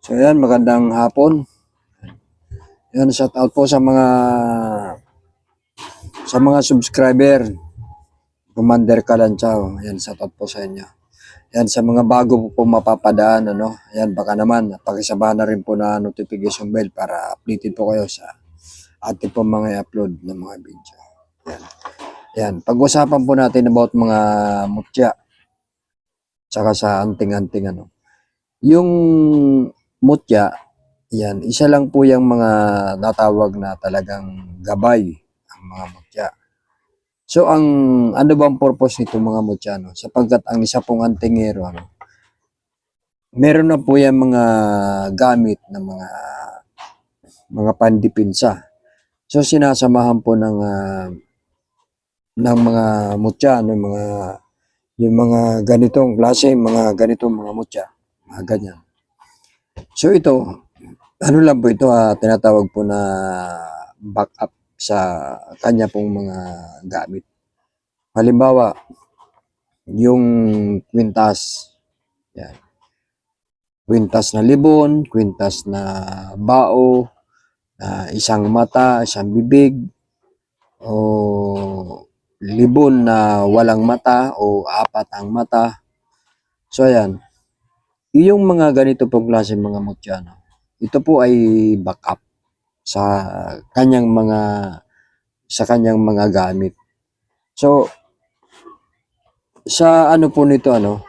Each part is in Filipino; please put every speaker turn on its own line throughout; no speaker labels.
So yan, magandang hapon. Yan, shout out po sa mga sa mga subscriber. Commander Kalanchaw. Yan, shout out po sa inyo. Yan, sa mga bago po po mapapadaan, ano, yan, baka naman, pakisabahan na rin po na notification bell para updated po kayo sa ating po mga upload ng mga video. Yan. Yan, pag-usapan po natin about mga mutya. Tsaka sa anting-anting, ano. Yung mutya, yan, isa lang po yung mga natawag na talagang gabay ang mga mutya. So, ang ano bang purpose nito mga mutya, no? Sapagkat ang isa pong antingero, ano, meron na po yan mga gamit na mga mga pandipinsa. So, sinasamahan po ng ah, ng mga mutya, ng mga yung mga ganitong klase, mga ganitong mga mutya, mga ganyan. So ito, ano lang po ito, ah, tinatawag po na backup sa kanya pong mga gamit. Halimbawa, yung kwintas, yan. Kwintas na libon, kwintas na bao, ah, isang mata, isang bibig, o libon na walang mata o apat ang mata. So ayan, yung mga ganito pong klase mga mutyano, ito po ay backup sa kanyang mga sa kanyang mga gamit. So sa ano po nito ano,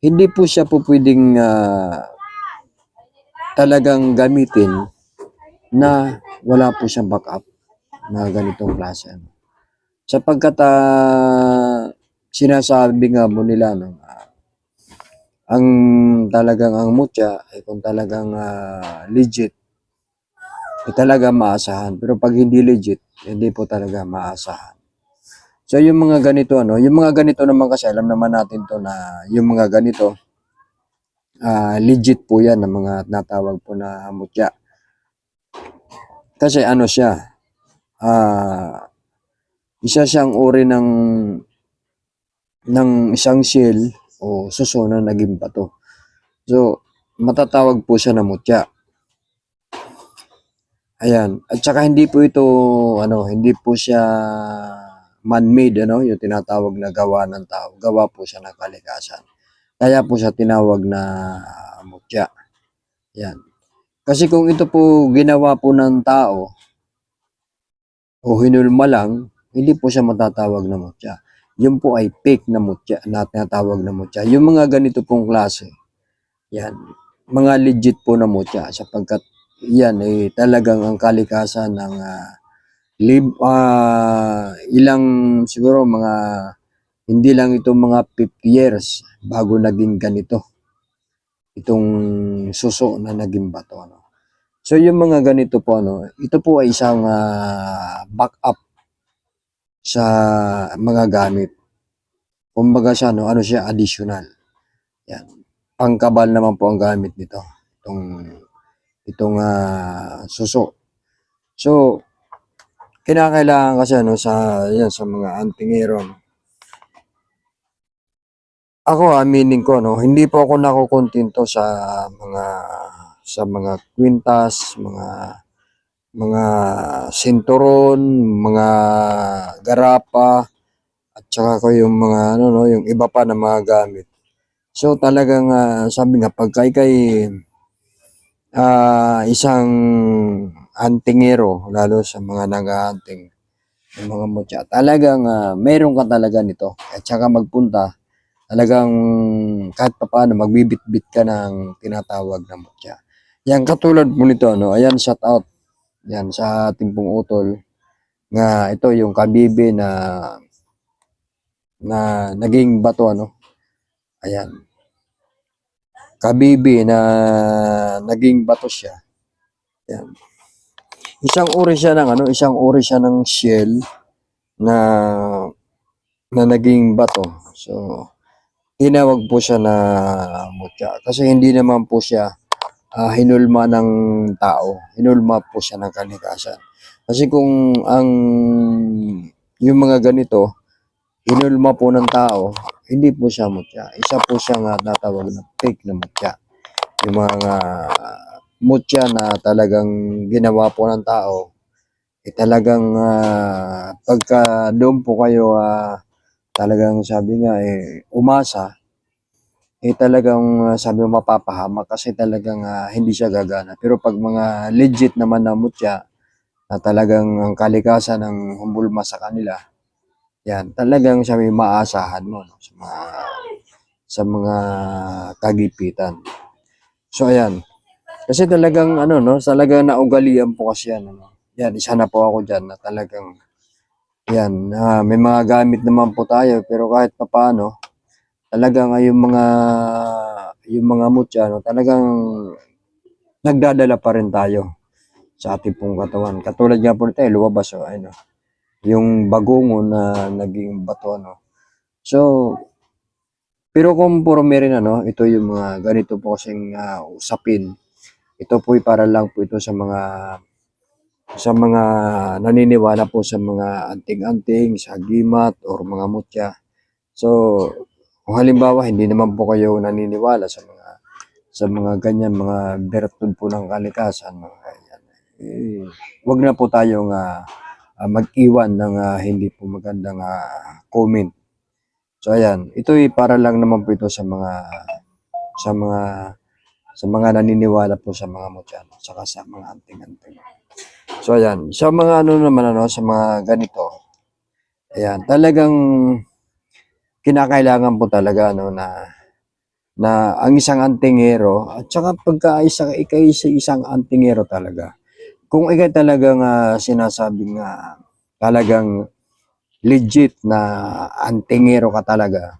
hindi po siya po pwedeng ah, talagang gamitin na wala po siyang backup na ganitong klase. Ano. Sapagkat ah, sinasabi nga mo nila no, ah, ang talagang ang mutya ay kung talagang ah, legit ay talaga maasahan. Pero pag hindi legit, hindi po talaga maasahan. So yung mga ganito ano, yung mga ganito naman kasi alam naman natin to na yung mga ganito ah, legit po yan ng mga natawag po na mutya. Kasi ano siya, ah isa siyang uri ng ng isang shell o suso na naging bato. So, matatawag po siya na mutya. Ayan. At saka hindi po ito, ano, hindi po siya man-made, ano, yung tinatawag na gawa ng tao. Gawa po siya ng kalikasan. Kaya po siya tinawag na mutya. Yan. Kasi kung ito po ginawa po ng tao, o hinulma lang, hindi po siya matatawag na mutya. Yun po ay fake na mutya, na tinatawag na mutya. Yung mga ganito pong klase, yan, mga legit po na mutya sapagkat yan ay talagang ang kalikasan ng ah, lib, ah, ilang siguro mga hindi lang ito mga 50 years bago naging ganito itong suso na naging bato ano. So yung mga ganito po ano, ito po ay isang ah, backup sa mga gamit. Kumbaga siya no, ano siya additional. Yan. Pangkabal naman po ang gamit nito. Itong itong ah, suso. So kinakailangan kasi ano sa yan sa mga antingero. Ako aminin ko no, hindi po ako nakukontento sa mga sa mga kwintas, mga mga sinturon, mga garapa, at saka ko yung mga ano no, yung iba pa na mga gamit. So talagang ah, sabi nga pagka ikay ah, isang antingero lalo sa mga nag-aanting ng mga mutya. Talagang ah, meron ka talaga nito. At saka magpunta talagang kahit pa paano magbibit-bit ka ng tinatawag na mutya. Yan katulad mo nito no. Ayan shout out. Yan sa ating pong utol nga ito yung kabibi na na naging bato ano. Ayan. Kabibi na naging bato siya. Ayan. Isang uri siya ng ano, isang uri siya ng shell na na naging bato. So, tinawag po siya na mutya kasi hindi naman po siya ah, hinulma ng tao. Hinulma po siya ng kalikasan. Kasi kung ang yung mga ganito, hinulma po ng tao, hindi po siya mutya. Isa po siya nga natawag na fake na mutya. yung mga mutya na talagang ginawa po ng tao, eh talagang ah, pagka doon po kayo ah, talagang sabi nga eh umasa, eh talagang ah, sabi mo mapapahama kasi talagang ah, hindi siya gagana. Pero pag mga legit naman na mutya, na talagang ang kalikasan ng humbulma sa kanila, yan, talagang sabi maasahan mo no, sa mga sa mga kagipitan. So ayan. Kasi talagang ano no, talagang naugalian po kasi yan ano. Yan, isa na po ako diyan na talagang yan, ah, may mga gamit naman po tayo pero kahit papaano talagang ay yung mga yung mga mutya no, talagang nagdadala pa rin tayo sa ating pong katawan. Katulad nga po nito, eh, lumabas o ano, yung bagongo na naging bato no. So pero kung puro meron ano, ito yung mga ganito po kasing ah, usapin. Ito po para lang po ito sa mga sa mga naniniwala po sa mga anting-anting, sa gimat or mga mutya. So, kung halimbawa hindi naman po kayo naniniwala sa mga sa mga ganyan mga bertud po ng kalikasan, mga ganyan. Eh, wag na po tayong ah, ah, mag-iwan ng ah, hindi po magandang ah, comment. So ayan, ito ay para lang naman po ito sa mga sa mga sa mga naniniwala po sa mga mutya, no? saka sa mga anting-anting. So ayan, sa mga ano naman ano, sa mga ganito, ayan, talagang kinakailangan po talaga no na na ang isang antingero at saka pagka isa ikay sa isang antingero talaga. Kung ikay talagang ah, sinasabing nga talagang legit na antingero ka talaga,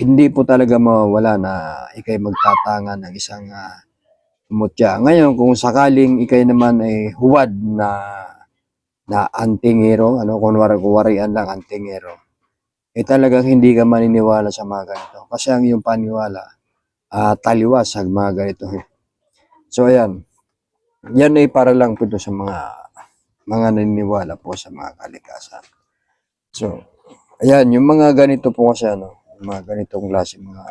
hindi po talaga mawawala na ikay magtatangan ng isang ah, mutya. Ngayon, kung sakaling ikay naman ay huwad na na antingero, ano, kunwari kuwarian lang antingero, eh talagang hindi ka maniniwala sa mga ganito. Kasi ang iyong paniwala, ah taliwas sa mga ganito. So, ayan. Yan ay para lang po sa mga mga naniniwala po sa mga kalikasan. So, ayan, yung mga ganito po kasi ano, mga ganitong klase mga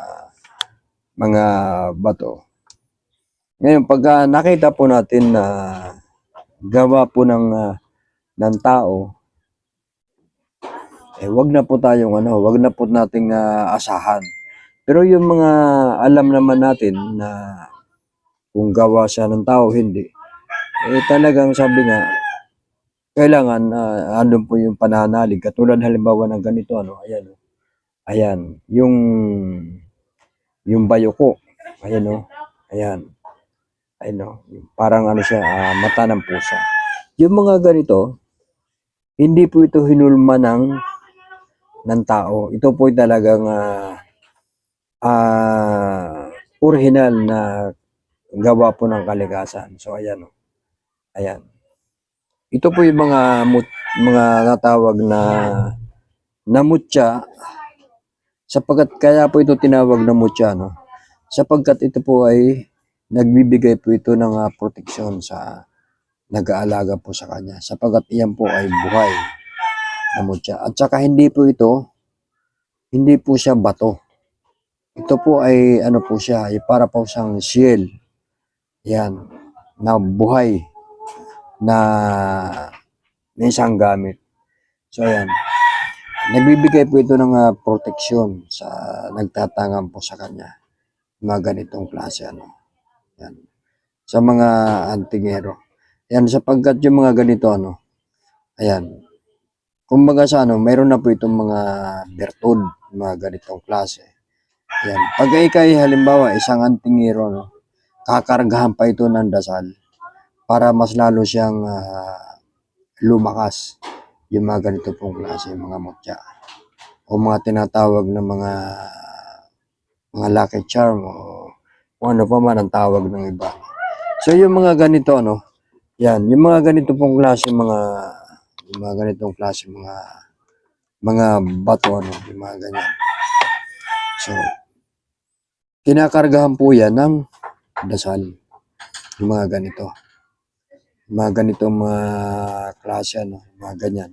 mga bato. Ngayon, pagka nakita po natin na gawa po ng ah, ng tao, eh wag na po tayong ano, wag na po nating ah, asahan. Pero yung mga alam naman natin na kung gawa siya ng tao, hindi. Eh talagang sabi nga, kailangan ah, andun po yung pananalig. Katulad halimbawa ng ganito, ano, ayan. oh. Ayan, yung yung bayoko. Ayan oh. Ayan. Ayan oh. Parang ano siya, ah, mata ng pusa. Yung mga ganito, hindi po ito hinulma ng ng tao. Ito po talagang ah ah, original na gawa po ng kalikasan. So ayan oh. Ayan. Ito po yung mga mut- mga natawag na na mutya sapagkat kaya po ito tinawag na mutya no. Sapagkat ito po ay nagbibigay po ito ng ah, proteksyon sa nag-aalaga po sa kanya sapagkat iyan po ay buhay na mutya. At saka hindi po ito hindi po siya bato. Ito po ay ano po siya, ay para po siyang shield. Yan, na buhay na na isang gamit. So ayan. Nagbibigay po ito ng ah, proteksyon sa nagtatangan po sa kanya. Mga ganitong klase ano. Yan. Sa mga antingero. Yan sapagkat yung mga ganito ano. Ayan. Kumbaga sa ano, mayroon na po itong mga bertud, mga ganitong klase. Yan. Pag ikay halimbawa isang antingero no, kakargahan pa ito ng dasal para mas lalo siyang ah, lumakas yung mga ganito pong klase, mga mutya. O mga tinatawag na mga mga lucky charm o kung ano pa man ang tawag ng iba. So yung mga ganito ano, yan, yung mga ganito pong klase mga yung mga ganitong klase mga mga bato ano, yung mga ganyan. So kinakargahan po yan ng dasal. Yung mga ganito. Yung mga ganitong mga klase ano, yung mga ganyan.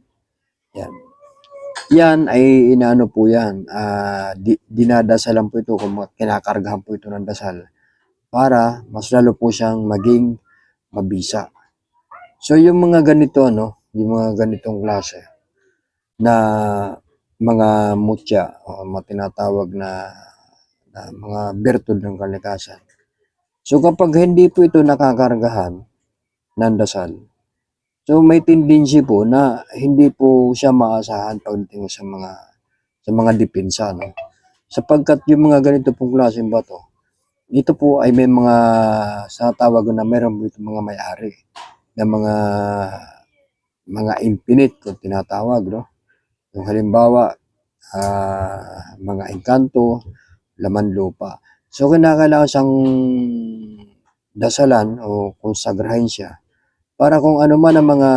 Yan. Yan ay inaano po yan. ah di, dinadasalan po ito kung kinakargahan po ito ng dasal para mas lalo po siyang maging mabisa. So yung mga ganito ano, yung mga ganitong klase na mga mutya o mga tinatawag na, na mga bertud ng kalikasan. So kapag hindi po ito nakakargahan ng dasal, so may tendency po na hindi po siya maasahan pagdating sa mga sa mga depensa no. Sapagkat yung mga ganito pong klaseng bato, ito po ay may mga sa tawag na meron po itong mga may-ari na mga mga infinite kung tinatawag no. Yung halimbawa ah, mga engkanto, laman lupa. So kinakailangan siyang dasalan o konsagrahin siya para kung ano man ang mga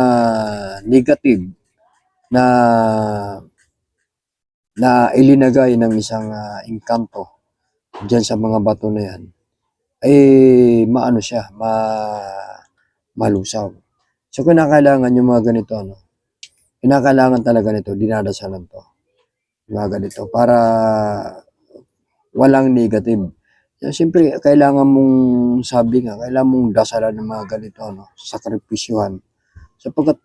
negative na na ilinagay ng isang ah, engkanto diyan sa mga bato na yan ay maano siya, ma malusaw. So kinakailangan yung mga ganito ano, kinakailangan talaga nito, dinadasalan to. Mga ganito para walang negative. So, Siyempre, kailangan mong sabi nga, kailangan mong dasalan ng mga ganito, ano, sakripisyuhan. Sapagkat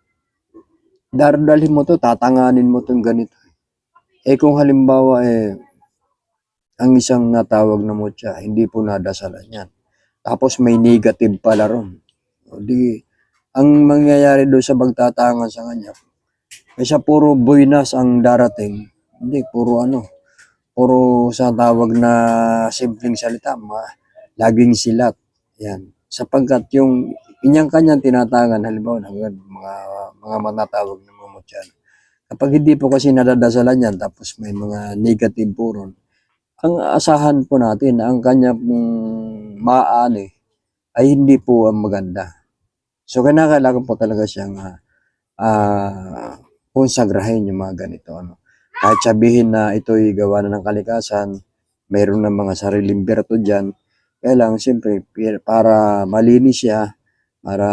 daradalhin mo to, tatanganin mo tong ganito. Eh kung halimbawa eh, ang isang natawag na mutya, hindi po nadasalan yan. Tapos may negative pala ron. O di, ang mangyayari doon sa pagtatangan sa kanya, kaysa puro buinas ang darating, hindi, puro ano, puro sa tawag na simpleng salita, ma, laging silat. Yan. Sapagkat yung inyang kanyang tinatangan, halimbawa, ng mga, mga matatawag na mga kapag hindi po kasi nadadasalan yan, tapos may mga negative po ron, ang asahan po natin, ang kanya pong maani ay hindi po ang maganda. So, kinakailangan po talaga siyang ah ah, konsagrahin yung mga ganito. Ano. Kahit sabihin na ito'y gawa na ng kalikasan, mayroon ng mga sariling berto dyan, kaya lang, siyempre, para malinis siya, para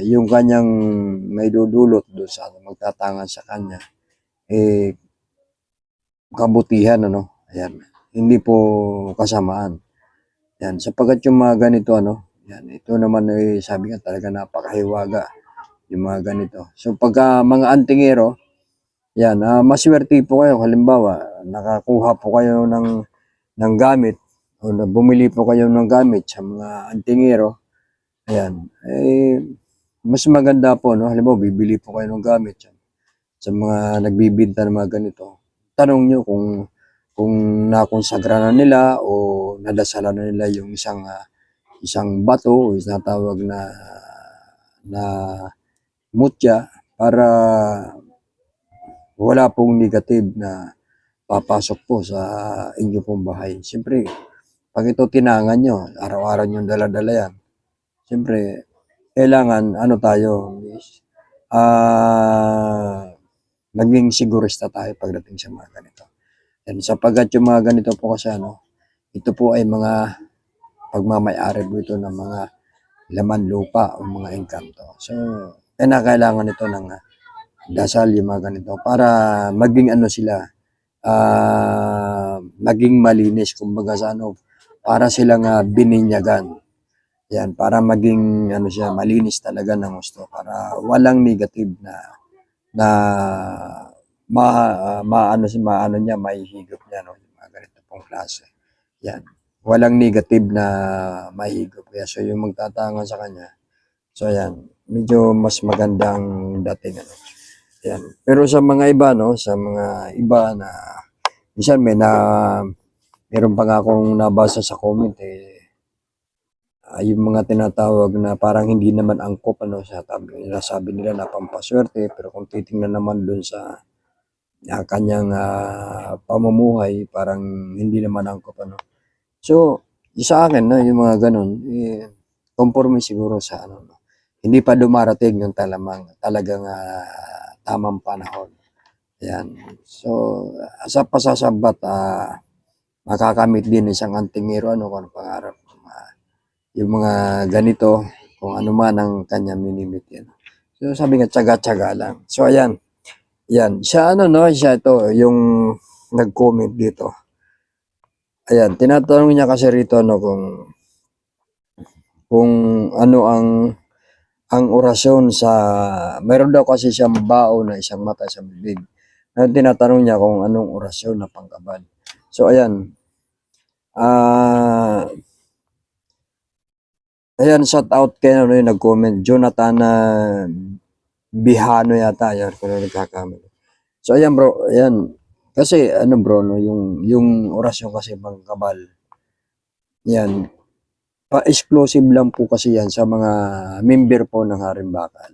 yung kanyang may dudulot doon sa magtatangan sa kanya, eh, kabutihan, ano, ayan, hindi po kasamaan. Yan, sapagkat yung mga ganito, ano, yan, ito naman ay sabi nga talaga napakahiwaga yung mga ganito. So pagka mga antingero, yan, ah, maswerte po kayo. Halimbawa, nakakuha po kayo ng, ng gamit o bumili po kayo ng gamit sa mga antingero. Ayan, eh, mas maganda po, no? Halimbawa, bibili po kayo ng gamit sa, sa mga nagbibinta ng mga ganito. Tanong nyo kung kung nakonsagra na nila o nadasalan na nila yung isang ah, isang bato o tawag na na mutya para wala pong negative na papasok po sa inyo pong bahay. Siyempre, pag ito tinangan nyo, araw-araw nyo dala-dala yan. Siyempre, kailangan, ano tayo, ah, naging sigurista tayo pagdating sa mga ganito. And sapagkat yung mga ganito po kasi ano, ito po ay mga pagmamayari po ito ng mga laman lupa o mga engkanto. So, kailangan ito ng ah, dasal yung mga ganito para maging ano sila, ah maging malinis, kumbaga sa ano, para silang uh, bininyagan. Yan, para maging ano siya, malinis talaga ng gusto, para walang negative na na ma, ah, maano si maano niya, mahihigop niya no, yung mga ganito pong klase. Yan. Walang negative na mahigop. Kaya so yung magtatangan sa kanya. So yan, medyo mas magandang dating ano. Yan. Pero sa mga iba no, sa mga iba na minsan may na meron pa nga akong nabasa sa comment eh ah, yung mga tinatawag na parang hindi naman angkop ano sa tabi sabi nila na pampaswerte pero kung titingnan naman dun sa ah, kanyang ah, pamumuhay parang hindi naman angkop ano so sa akin no yung mga ganun eh, conforme siguro sa ano no. Hindi pa dumarating yung talamang talagang ah, tamang panahon. Yan so sa pasasabat ah makakamit din isang antingero ano kung pangarap Ah, yung mga ganito kung ano man ang kanya minimit yan. So sabi nga tsaga-tsaga lang. So ayan. Yan siya ano no siya ito yung nag-comment dito ayan tinatanong niya kasi rito no kung kung ano ang ang orasyon sa mayroon daw kasi siyang bao na isang mata isang bibig. Na tinatanong niya kung anong orasyon na pangkabal. So ayan. Ah Ayan, shout out kay ano yung nag-comment. Jonathan na Bihano yata. Ayan, kung ano nagkakamali. So, ayan bro. Ayan. Kasi, ano bro, no, yung, yung orasyon kasi pangkabal. Yan. Pa-exclusive lang po kasi yan sa mga member po ng Haring Bakal.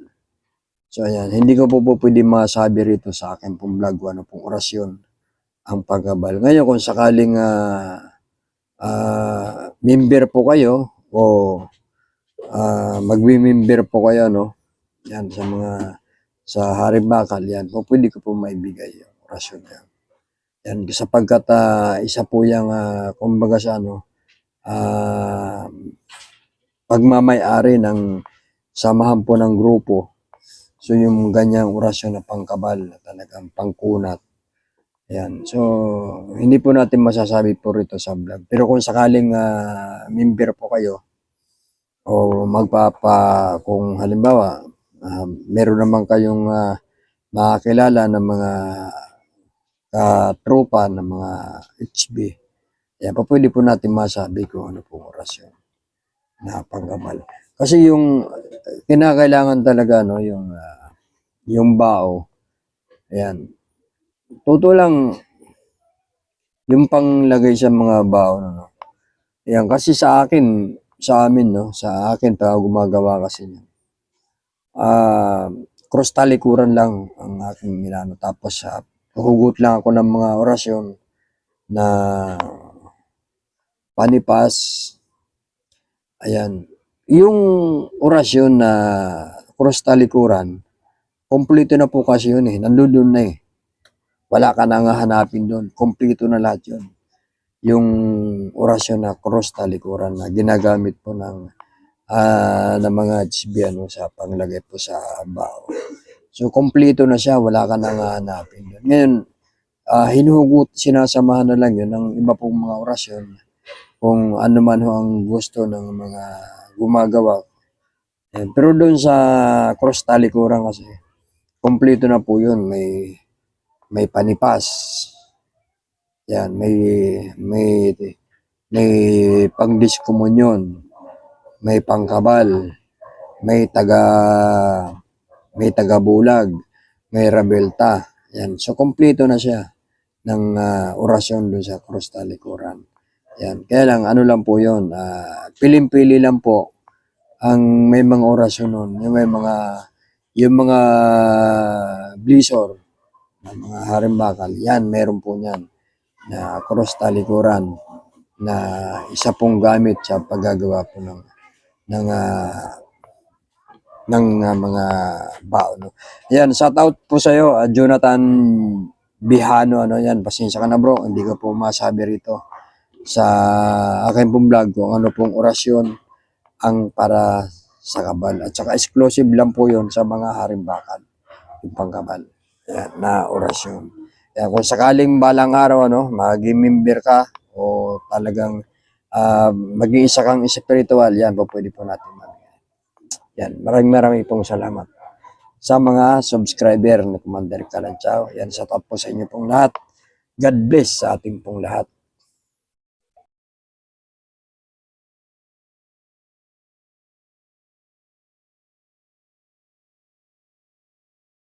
So, ayan. Hindi ko po po pwede masabi rito sa akin pong vlog ano pong orasyon ang pagkabal. Ngayon, kung sakaling ah, ah, member po kayo o ah magwi-member po kayo, no? Yan, sa mga sa Haring Bakal, yan po, pwede ko po maibigay yung orasyon yan. Yan, sapagkat ah, isa po yung, ah, kumbaga sa ano, ah, pagmamayari ng samahan po ng grupo. So, yung ganyang orasyon na pangkabal, talagang pangkunat. Yan. So, hindi po natin masasabi po rito sa vlog. Pero kung sakaling ah, member po kayo, o magpapa, kung halimbawa, ah, meron naman kayong ah, makakilala ng mga katropa ng mga HB, yan po pwede po natin masabi kung ano pong orasyon na pangkabal. Kasi yung eh, kinakailangan talaga no yung ah, yung bao. Ayan. Totoo lang yung panglagay sa mga bao no. no. Ayan kasi sa akin sa amin no, sa akin pag gumagawa kasi niyan. Ah, cross talikuran lang ang aking inano tapos sa hugot lang ako ng mga orasyon na panipas. Ayan. Yung orasyon na cross talikuran, kompleto na po kasi yun eh. Nandun na eh. Wala ka nang hanapin doon. Kompleto na lahat yun. Yung orasyon na cross talikuran na ginagamit po ng ah ng mga HB ano, sa panglagay po sa bao. So, kompleto na siya. Wala ka nang hanapin doon. Ngayon, ah hinuhugot, sinasamahan na lang yun ng iba pong mga orasyon kung ano man ho ang gusto ng mga gumagawa. Yan. Pero doon sa cross talikuran kasi, kompleto na po yun. May, may panipas. Yan, may, may, may pangdiskomunyon. May pangkabal. May taga, may taga-bulag. May rabelta. Yan. So, kompleto na siya ng ah, orasyon doon sa cross talikuran. Yan. Kaya lang, ano lang po yun. ah, pilim-pili lang po ang may mga orasyon nun. Yung may mga, yung mga blizzard, ng mga harimbakal, yan, meron po niyan na cross talikuran na isa pong gamit sa paggagawa po ng ng ah, ng ah, mga bao no. Yan, shout out po sa iyo, Jonathan Bihano ano yan. Pasensya ka na bro, hindi ko po masabi rito sa aking pong vlog kung ano pong orasyon ang para sa kabal. At saka exclusive lang po yon sa mga harimbakan, yung pangkabal. Yan, na orasyon. Kaya kung sakaling balang araw, ano, mag-member ka o talagang ah, mag-iisa kang spiritual, yan po pwede po natin Yan, maraming maraming pong salamat sa mga subscriber ni Commander Kalanchaw. Yan, sa top po sa inyo pong lahat. God bless sa ating pong lahat.